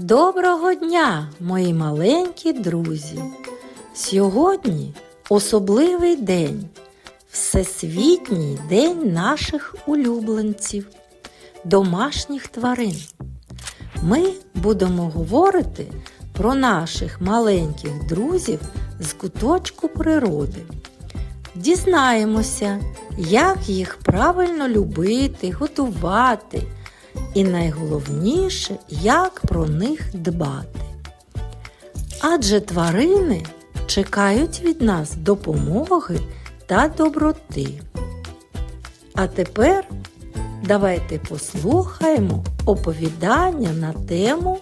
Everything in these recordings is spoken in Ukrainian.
Доброго дня, мої маленькі друзі! Сьогодні особливий день, Всесвітній день наших улюбленців, домашніх тварин. Ми будемо говорити про наших маленьких друзів з куточку природи. Дізнаємося, як їх правильно любити, готувати і найголовніше, як про них дбати. Адже тварини чекають від нас допомоги та доброти. А тепер давайте послухаємо оповідання на тему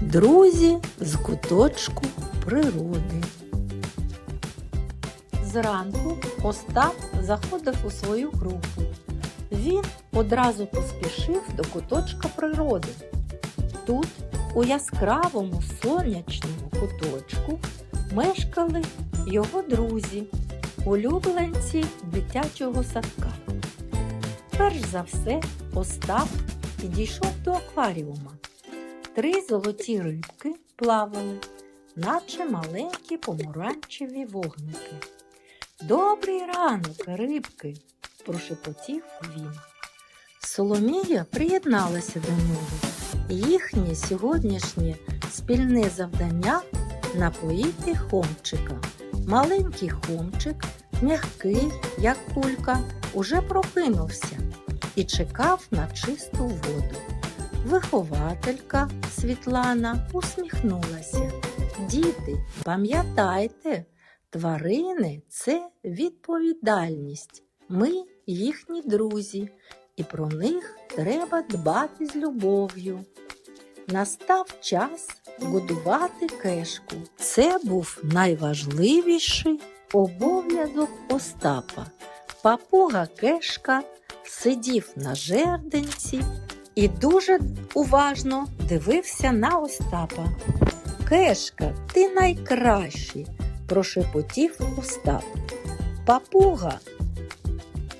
Друзі з куточку природи. Зранку Остап заходив у свою групу. Він одразу поспішив до куточка природи. Тут, у яскравому сонячному куточку, мешкали його друзі, улюбленці дитячого садка. Перш за все, Остап підійшов до акваріума. Три золоті рибки плавали, наче маленькі помаранчеві вогники. Добрий ранок, рибки! Прошепотів він. Соломія приєдналася до нього. Їхнє сьогоднішнє спільне завдання напоїти хомчика. Маленький хомчик, м'який, як кулька, уже прокинувся і чекав на чисту воду. Вихователька Світлана усміхнулася. Діти, пам'ятайте, тварини це відповідальність. Ми їхні друзі, і про них треба дбати з любов'ю. Настав час годувати кешку. Це був найважливіший обов'язок Остапа. Папуга кешка сидів на жерденці і дуже уважно дивився на Остапа. Кешка, ти найкращий, прошепотів Остап. Папуга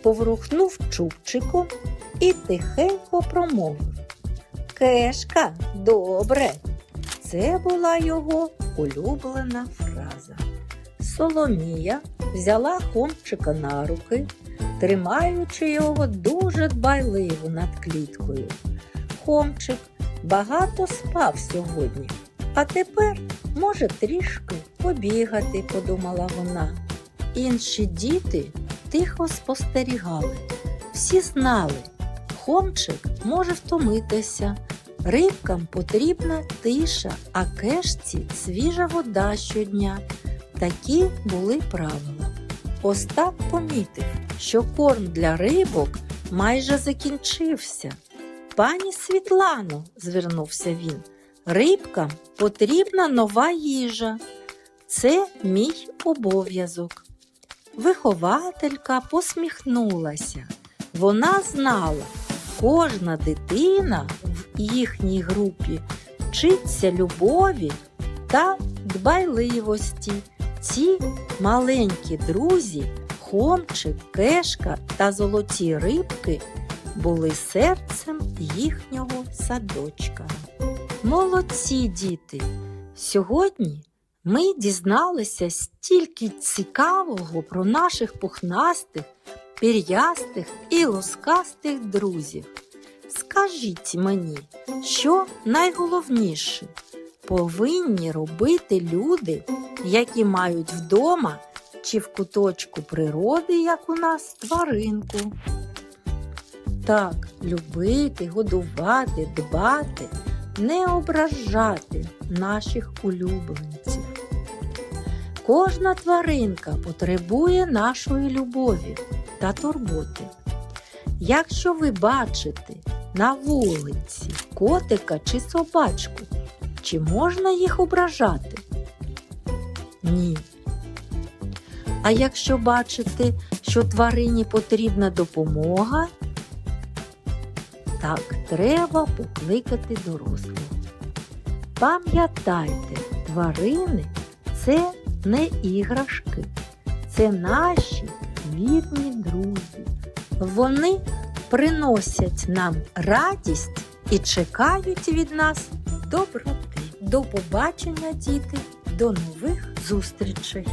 поворухнув чубчиком і тихенько промовив. Кешка, добре. Це була його улюблена фраза. Соломія взяла хомчика на руки, тримаючи його дуже дбайливо над кліткою. Хомчик багато спав сьогодні, а тепер може трішки побігати, подумала вона. Інші діти тихо спостерігали. Всі знали, хомчик може втомитися, рибкам потрібна тиша, а кешці свіжа вода щодня. Такі були правила. Остап помітив, що корм для рибок майже закінчився. Пані Світлано, звернувся він, рибкам потрібна нова їжа. Це мій обов'язок. Вихователька посміхнулася. Вона знала, кожна дитина в їхній групі вчиться любові та дбайливості. Ці маленькі друзі, хомчик, кешка та золоті рибки були серцем їхнього садочка. Молодці діти! Сьогодні ми дізналися стільки цікавого про наших пухнастих, пір'ястих і лускастих друзів. Скажіть мені, що найголовніше повинні робити люди, які мають вдома чи в куточку природи, як у нас тваринку. Так, любити, годувати, дбати, не ображати наших улюбленців. Кожна тваринка потребує нашої любові та турботи. Якщо ви бачите на вулиці котика чи собачку, чи можна їх ображати? Ні. А якщо бачите, що тварині потрібна допомога, так треба покликати дорослого. Пам'ятайте, тварини це не іграшки, це наші вірні друзі. Вони приносять нам радість і чекають від нас доброти. До побачення, діти, до нових зустрічей!